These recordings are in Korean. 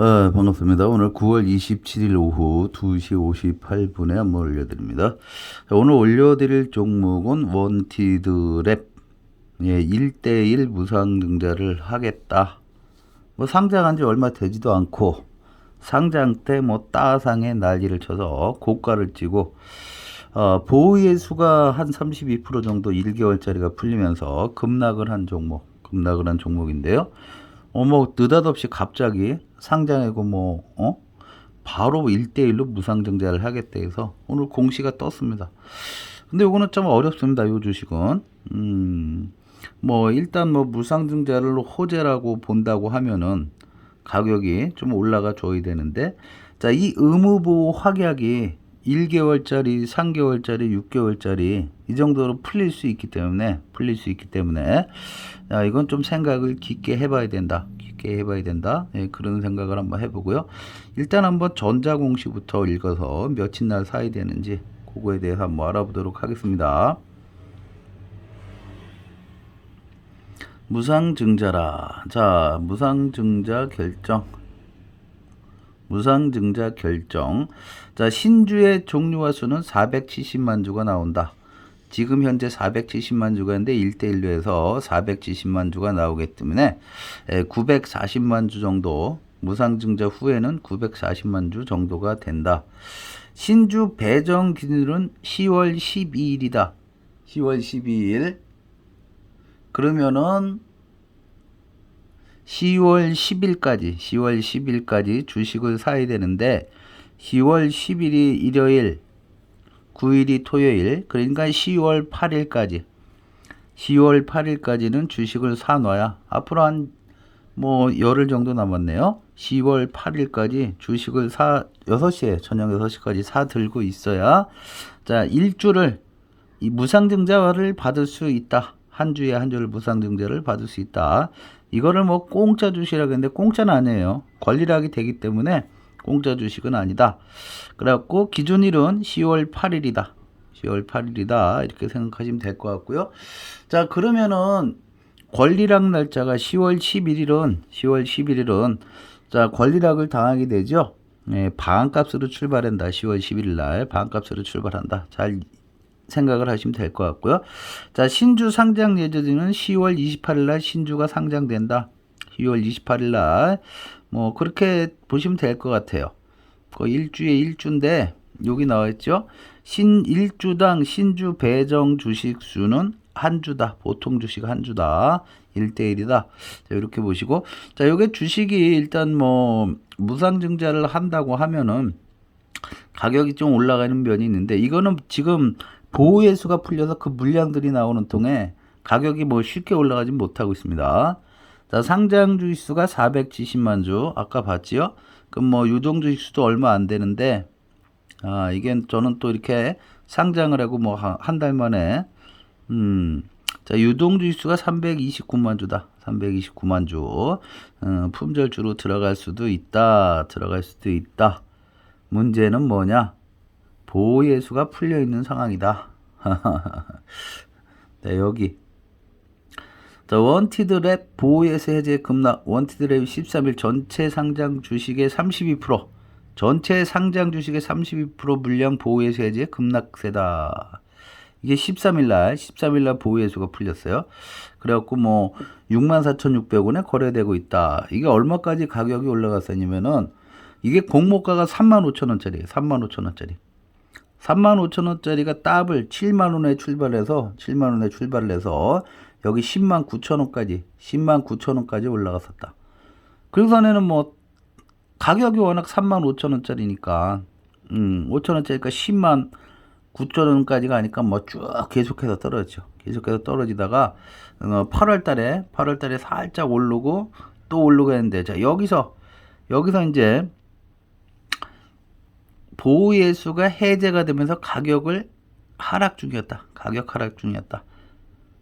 아, 반갑습니다. 오늘 9월 27일 오후 2시 58분에 한번 올려드립니다. 자, 오늘 올려드릴 종목은 원티드 랩. 예, 1대1 무상증자를 하겠다. 뭐 상장한 지 얼마 되지도 않고 상장 때 뭐 따상에 난리를 쳐서 고가를 찌고 어, 보유의 수가 한 32% 정도 1개월짜리가 풀리면서 급락을 한 종목, 급락을 한 종목인데요. 어, 뭐, 느닷없이 갑자기 상장하고 뭐, 어? 바로 1대1로 무상증자를 하겠다 해서 오늘 공시가 떴습니다. 근데 요거는 좀 어렵습니다. 요 주식은. 음, 뭐, 일단 뭐, 무상증자를 호재라고 본다고 하면은 가격이 좀 올라가 줘야 되는데, 자, 이 의무보호 확약이 1개월짜리, 3개월짜리, 6개월짜리 이 정도로 풀릴 수 있기 때문에 풀릴 수 있기 때문에 야, 이건 좀 생각을 깊게 해봐야 된다. 깊게 해봐야 된다. 예, 그런 생각을 한번 해보고요. 일단 한번 전자공시부터 읽어서 며칠 날 사야 되는지 그거에 대해서 한번 알아보도록 하겠습니다. 무상증자라. 자, 무상증자 결정. 무상증자 결정. 자, 신주의 종류와 수는 470만 주가 나온다. 지금 현재 470만 주가 있는데 1대1로 해서 470만 주가 나오기 때문에 940만 주 정도 무상증자 후에는 940만 주 정도가 된다. 신주 배정 기준은 10월 12일이다. 10월 12일. 그러면은 10월 10일까지, 10월 10일까지 주식을 사야 되는데 10월 10일이 일요일, 9일이 토요일, 그러니까 10월 8일까지, 10월 8일까지는 주식을 사놔야 앞으로 한 뭐 열흘 정도 남았네요. 10월 8일까지 주식을 사 6시에 저녁 6시까지 사 들고 있어야 자, 일주를 이 무상증자를 받을 수 있다. 한 주에 한 주를 무상증자를 받을 수 있다. 이거를 뭐 공짜 주식이라고 했는데 공짜는 아니에요. 권리락이 되기 때문에 공짜 주식은 아니다. 그래갖고 기준일은 10월 8일이다. 10월 8일이다. 이렇게 생각하시면 될 것 같고요. 자, 그러면은 권리락 날짜가 10월 11일은 10월 11일은 자, 권리락을 당하게 되죠. 네, 반값으로 출발한다. 10월 11일 날 반값으로 출발한다. 잘 생각을 하시면 될 것 같고요. 자, 신주 상장 예정은 10월 28일 날 신주가 상장된다. 10월 28일 날. 뭐, 그렇게 보시면 될 것 같아요. 그 일주에 일주인데, 여기 나와 있죠? 신, 일주당 신주 배정 주식 수는 한 주다. 보통 주식 한 주다. 1대1이다. 자, 이렇게 보시고. 자, 요게 주식이 일단 뭐, 무상증자를 한다고 하면은, 가격이 좀 올라가는 면이 있는데, 이거는 지금 보호예수가 풀려서 그 물량들이 나오는 통에 가격이 뭐 쉽게 올라가지 못하고 있습니다. 자, 상장 주식 수가 470만 주. 아까 봤지요? 그럼 뭐 유동 주식 수도 얼마 안 되는데 아, 이게 저는 또 이렇게 상장을 하고 뭐 한 달 만에 음. 자, 유동 주식 수가 329만 주다. 329만 주. 어, 품절주로 들어갈 수도 있다. 들어갈 수도 있다. 문제는 뭐냐? 보호예수가 풀려 있는 상황이다. 네, 여기. 자, 원티드 랩 보호예수 해제 급락. 원티드 랩 13일 전체 상장 주식의 32%. 전체 상장 주식의 32% 물량 보호예수 해제 급락세다. 이게 13일 날, 13일 날 보호예수가 풀렸어요. 그래갖고 뭐 64,600원에 거래되고 있다. 이게 얼마까지 가격이 올라갔었냐면은 이게 공모가가 35,000원짜리예요. 35,000원짜리. 3만 5천 원짜리가 더블 7만 원에 출발해서 7만 원에 출발을 해서 여기 10만 9천 원까지 10만 9천 원까지 올라갔었다. 그리고 전에는 뭐 가격이 워낙 3만 5천 원짜리니까 음 5천 원짜리니까 10만 9천 원까지가 아니까 뭐 쭉 계속해서 떨어졌죠. 계속해서 떨어지다가 어, 8월 달에 8월 달에 살짝 오르고 또 오르고 했는데 자 여기서 여기서 이제 보호예수가 해제가 되면서 가격을 하락 중이었다. 가격 하락 중이었다.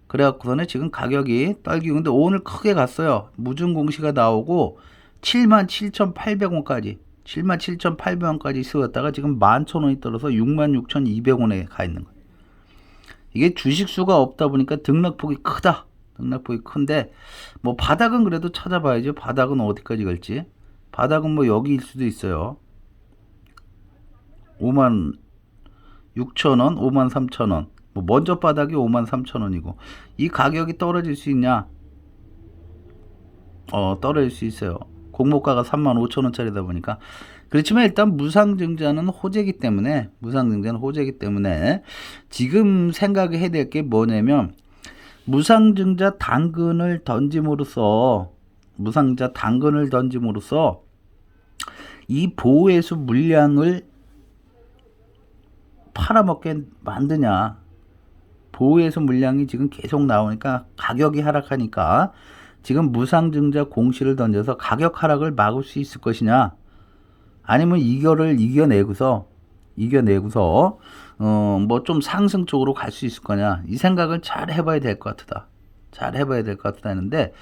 그래갖고서는 지금 가격이 떨기고 근데 오늘 크게 갔어요. 무중 공시가 나오고 77,800원까지 77,800원까지 쓰였다가 지금 11,000원이 떨어서 66,200원에 가 있는 거예요. 이게 주식 수가 없다 보니까 등락폭이 크다. 등락폭이 큰데 뭐 바닥은 그래도 찾아봐야죠. 바닥은 어디까지 갈지. 바닥은 뭐 여기일 수도 있어요. 5만 6천 원, 5만 3천 원. 뭐 먼저 바닥이 5만 3천 원이고 이 가격이 떨어질 수 있냐? 어 떨어질 수 있어요. 공모가가 3만 5천 원짜리다 보니까 그렇지만 일단 무상증자는 호재기 때문에 무상증자는 호재기 때문에 지금 생각해야 될 게 뭐냐면 무상증자 당근을 던짐으로써 무상증자 당근을 던짐으로써 이 보호해수 물량을 팔아먹게 만드냐. 보호해수 물량이 지금 계속 나오니까 가격이 하락하니까 지금 무상증자 공시를 던져서 가격 하락을 막을 수 있을 것이냐. 아니면 이거를 이겨내고서 이겨내고서 어 뭐 좀 상승 쪽으로 갈 수 있을 거냐. 이 생각을 잘 해봐야 될 것 같다. 잘 해봐야 될 것 같다 했는데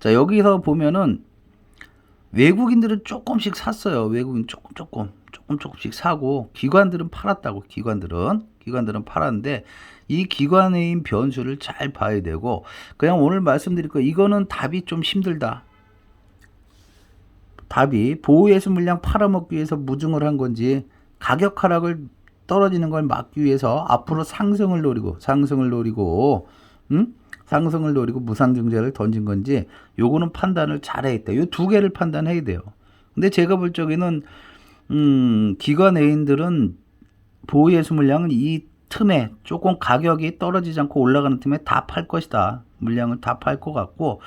자 여기서 보면은 외국인들은 조금씩 샀어요. 외국인 조금 조금 조금 조금씩 사고 기관들은 팔았다고 기관들은 기관들은 팔았는데 이 기관의 변수를 잘 봐야 되고 그냥 오늘 말씀드릴 거 이거는 답이 좀 힘들다 답이 보호예수 물량 팔아먹기 위해서 무증을 한 건지 가격 하락을 떨어지는 걸 막기 위해서 앞으로 상승을 노리고 상승을 노리고 음? 상승을 노리고 무상증자를 던진 건지 요거는 판단을 잘해야 있다. 요두 개를 판단해야 돼요. 근데 제가 볼 적에는 음, 기관 애인들은 보호 예수 물량은 이 틈에 조금 가격이 떨어지지 않고 올라가는 틈에 다 팔 것이다. 물량을 다 팔 것 같고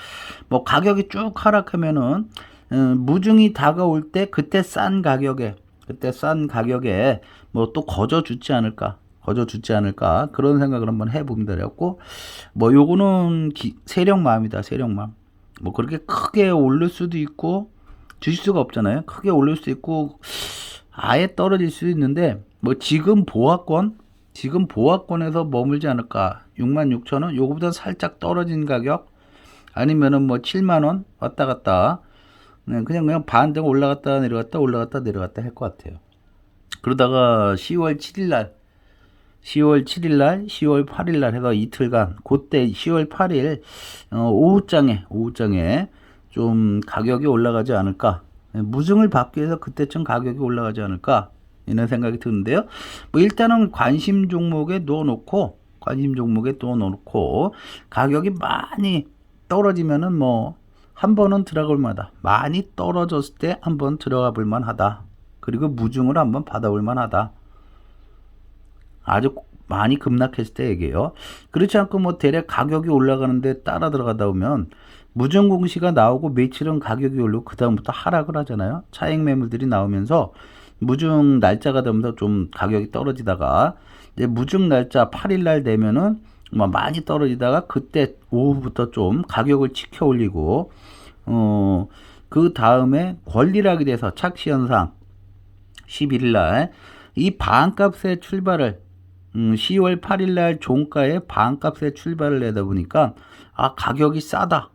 뭐 가격이 쭉 하락하면은 음, 무중이 다가올 때 그때 싼 가격에 그때 싼 가격에 뭐 또 거저 주지 않을까 거저 주지 않을까 그런 생각을 한번 해봅니다 그래갖고 뭐 요거는 기, 세력 마음이다 세력 마음 뭐 그렇게 크게 오를 수도 있고 주실 수가 없잖아요 크게 오를 수도 있고 아예 떨어질 수도 있는데 뭐 지금 보합권 지금 보합권에서 머물지 않을까? 6만 6천 원? 요거보다 살짝 떨어진 가격? 아니면은 뭐 7만 원? 왔다 갔다? 네, 그냥 그냥 반등 올라갔다 내려갔다 올라갔다 내려갔다 할 것 같아요. 그러다가 10월 7일 날 10월 7일 날 10월 8일 날 해서 이틀간 그때 10월 8일 어, 오후장에 오후장에 좀 가격이 올라가지 않을까? 네, 무증을 받기 위해서 그때쯤 가격이 올라가지 않을까 이런 생각이 드는데요. 뭐 일단은 관심 종목에 넣어놓고 관심 종목에 넣어놓고 가격이 많이 떨어지면은 뭐 한 번은 들어갈 만하다. 많이 떨어졌을 때 한 번 들어가 볼 만하다. 그리고 무중을 한번 받아볼 만하다. 아주 많이 급락했을 때 얘기해요. 그렇지 않고 뭐 대략 가격이 올라가는데 따라 들어가다 보면 무중 공시가 나오고 며칠은 가격이 올르고 그 다음부터 하락을 하잖아요. 차익 매물들이 나오면서 무중 날짜가 되면서 좀 가격이 떨어지다가 이제 무중 날짜 8일 날 되면은 뭐 많이 떨어지다가 그때 오후부터 좀 가격을 지켜 올리고 어 그 다음에 권리락이 돼서 착시 현상 11일 날 이 반값의 출발을 음, 10월 8일 날 종가에 반값의 출발을 내다 보니까 아 가격이 싸다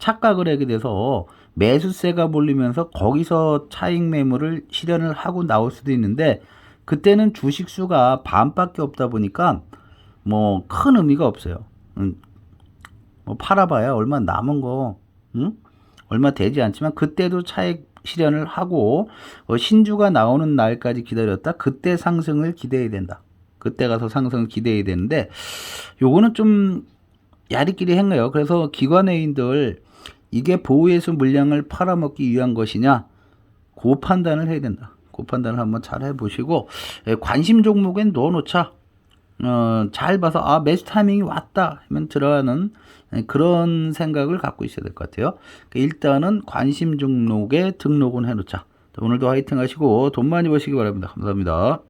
착각을 하게 돼서 매수세가 몰리면서 거기서 차익 매물을 실현을 하고 나올 수도 있는데 그때는 주식 수가 반밖에 없다 보니까 뭐 큰 의미가 없어요. 음, 뭐 팔아봐야 얼마 남은 거, 응? 얼마 되지 않지만 그때도 차익 실현을 하고 어, 신주가 나오는 날까지 기다렸다. 그때 상승을 기대해야 된다. 그때 가서 상승을 기대해야 되는데 요거는 좀 야리끼리 한 거예요. 그래서 기관회인들 이게 보호예수 물량을 팔아먹기 위한 것이냐 그 판단을 해야 된다. 그 판단을 한번 잘 해보시고 예, 관심 종목엔 넣어놓자. 어, 잘 봐서 아 매수 타이밍이 왔다 하면 들어가는 예, 그런 생각을 갖고 있어야 될 것 같아요. 그러니까 일단은 관심 종목에 등록은 해놓자. 오늘도 화이팅 하시고 돈 많이 버시기 바랍니다. 감사합니다.